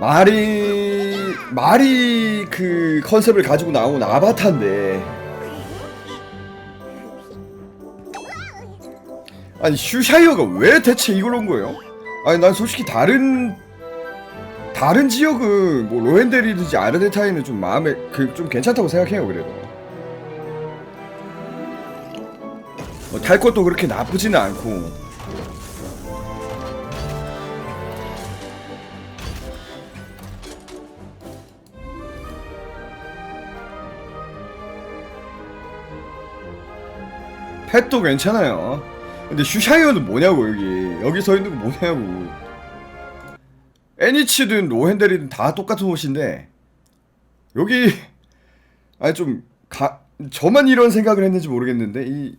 말이 말이 그 컨셉을 가지고 나온 아바타인데. 아니 슈샤이어가 왜 대체 이걸 온 거예요? 아니 난 솔직히 다른 다른 지역은 뭐 로헨델이든지 아르데타이는 좀 마음에 그 좀 괜찮다고 생각해요 그래도. 뭐, 탈 것도 그렇게 나쁘지는 않고 펫도 괜찮아요. 근데 슈샤이어는 뭐냐고 여기 여기 서 있는 거 뭐냐고. 애니치든 로헨델이든 다 똑같은 옷인데 여기 아니 좀 가, 저만 이런 생각을 했는지 모르겠는데 이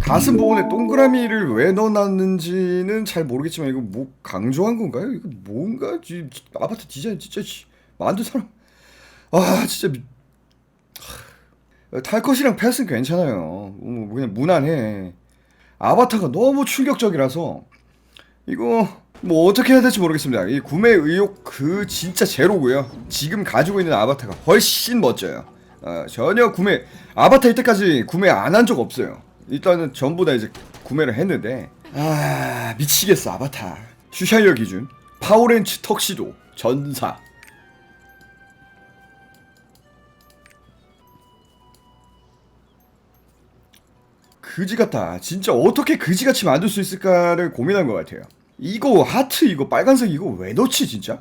가슴 부분에 동그라미를 왜 넣어놨는지는 잘 모르겠지만 이거 뭐 강조한 건가요? 이거 뭔가 지, 아파트 디자인 진짜 씨, 만든 사람 아 진짜 미... 하, 탈것이랑 펫은 괜찮아요. 뭐 그냥 무난해. 아바타가 너무 충격적이라서 이거 뭐 어떻게 해야 될지 모르겠습니다. 이 구매 의욕 그 진짜 제로고요. 지금 가지고 있는 아바타가 훨씬 멋져요. 어, 전혀 구매 아바타 이때까지 구매 안 한 적 없어요. 일단은 전부 다 이제 구매를 했는데 아 미치겠어 아바타. 슈샤이어 기준 파워렌치 턱시도 전사 그지 같다. 진짜 어떻게 그지같이 만들 수 있을까를 고민한 것 같아요. 이거 하트 이거 빨간색 이거 왜 넣지 진짜?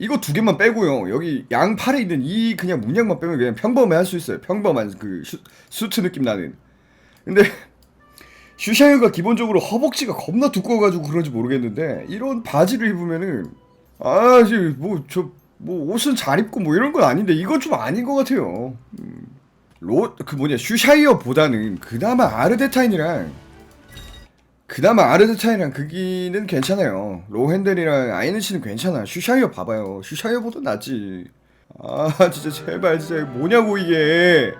이거 두 개만 빼고요. 여기 양팔에 있는 이 그냥 문양만 빼면 그냥 평범해 할 수 있어요. 평범한 그 슈, 수트 느낌 나는. 근데 슈샤이어가 기본적으로 허벅지가 겁나 두꺼워가지고 그런지 모르겠는데 이런 바지를 입으면은 아 지금 뭐저 뭐 옷은 잘 입고 뭐 이런 건 아닌데 이건 좀 아닌 것 같아요. 음. 로그 뭐냐 슈샤이어보다는 그나마 아르데타인이랑 그나마 아르데타인이랑 그기는 괜찮아요. 로헨델이랑 아이는씨는 괜찮아. 슈샤이어 봐봐요. 슈샤이어보다 낫지. 아 진짜 제발 진짜 뭐냐고 이게.